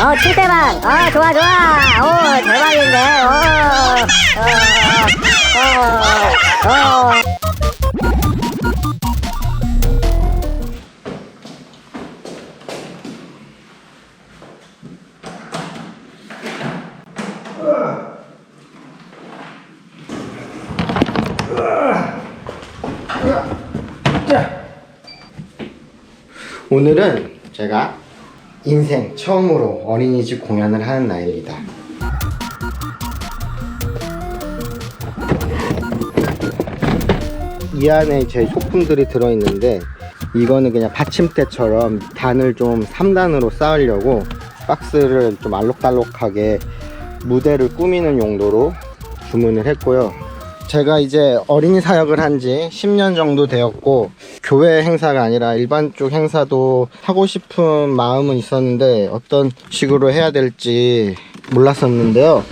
어, 칠대방. 어, 좋아, 좋아. 오, 대박인데. 오, 어, 어, 어. 오늘은 제가 인생 처음으로 어린이집 공연을 하는 날입니다. 이 안에 제 소품들이 들어있는데 이거는 그냥 받침대처럼 단을 좀 3단으로 쌓으려고 박스를 좀 알록달록하게 무대를 꾸미는 용도로 주문을 했고요. 제가 이제 어린이 사역을 한 지 10년 정도 되었고 교회 행사가 아니라 일반 쪽 행사도 하고 싶은 마음은 있었는데 어떤 식으로 해야 될지 몰랐었는데요.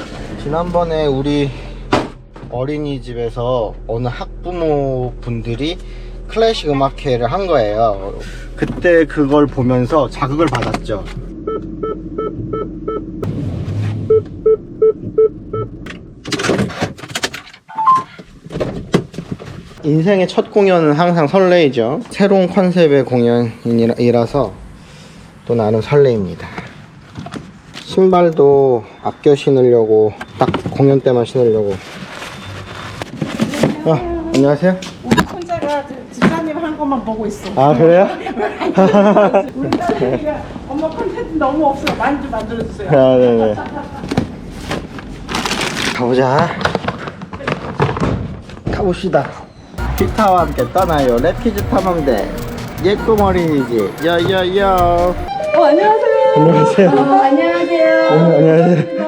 지난번에 우리 어린이집에서 어느 학부모 분들이 클래식 음악회를 한 거예요. 그때 그걸 보면서 자극을 받았죠. 인생의 첫 공연은 항상 설레이죠. 새로운 컨셉의 공연이라서 또 나름 설레입니다. 신발도 아껴 신으려고 딱 공연 때만 신으려고. 아, 안녕하세요. 우리 집사님 한 것만 보고 있어. 아 그래요? 우리 엄마 콘텐츠 너무 없어. 많이 좀 만들어주세요. 아 네네. 가보자. 가봅시다. 기타와 함께 떠나요. 랩퀴즈 탐험대. 예꿈 어린이집. 야야야. 어, 안녕하세요. 안녕하세요. 안녕하세요. 어, 안녕하세요. 네.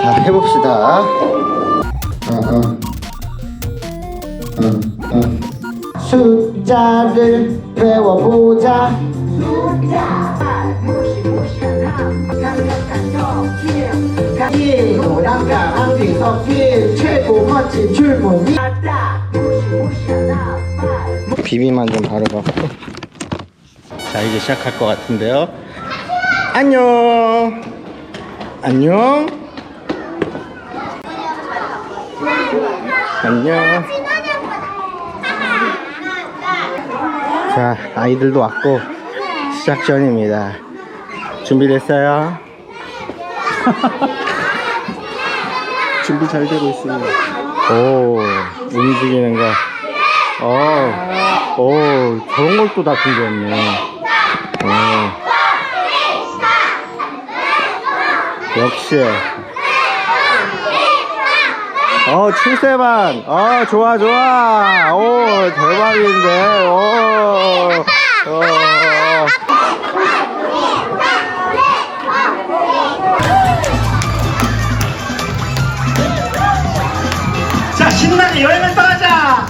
자, 해봅시다. 어, 어. 어, 어. 숫자를 배워보자. 비비만 좀 바르고 자 이제 시작할 것 같은데요 안녕 안녕 안녕 자 아이들도 왔고 시작 전입니다 준비됐어요? 준비 잘 되고 있습니다 오 움직이는 거 어, 오, 저런 걸 또 다 준비했네. 오. 역시. 어, 7세반. 어, 좋아, 좋아. 오, 대박인데. 신나게 여행을 떠나자!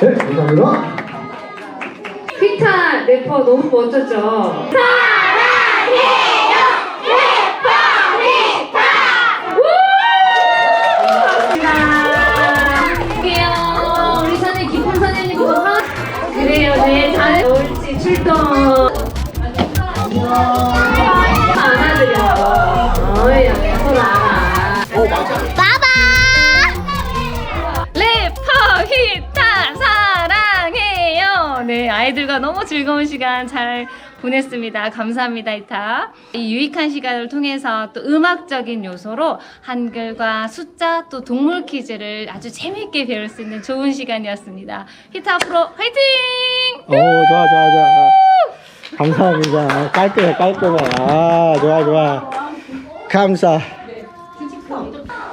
네, 감사합니다. 휘타 래퍼 너무 멋졌죠? 사랑 어이, 래퍼 알아. 래퍼 히타 사랑해요. 네, 아이들과 너무 즐거운 시간 잘 보냈습니다. 감사합니다, 히타. 이 유익한 시간을 통해서 또 음악적인 요소로 한글과 숫자 또 동물 퀴즈를 아주 재미있게 배울 수 있는 좋은 시간이었습니다. 히타 앞으로 화이팅! 오, 좋아, 좋아, 좋아. 감사합니다. 깔끔해, 깔끔해. 아, 좋아, 좋아. 감사.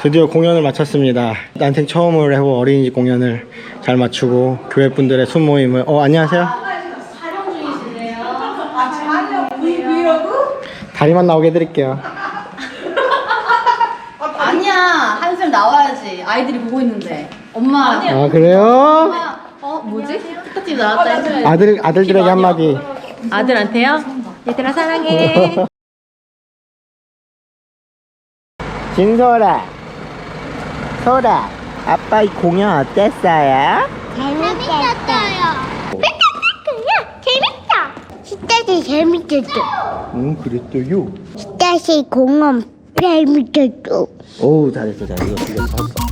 드디어 공연을 마쳤습니다. 난생 처음으로 해본 어린이집 공연을 잘 마치고 교회 분들의 순모임을 어 안녕하세요. 다리만 나오게 해드릴게요. 아니야 한샘 나와야지 아이들이 보고 있는데 엄마 아 그래요? 어 뭐지? 스타집 나왔다 아들 아들들에게 한마디. 아들한테요? 얘들아 사랑해 진솔아, 소라, 아빠 이 공연 어땠어요? 재밌었어요. 재밌다. 진짜 재밌었어. 응 그랬어요 진짜 공원 재밌었어. 오 잘했어 잘했어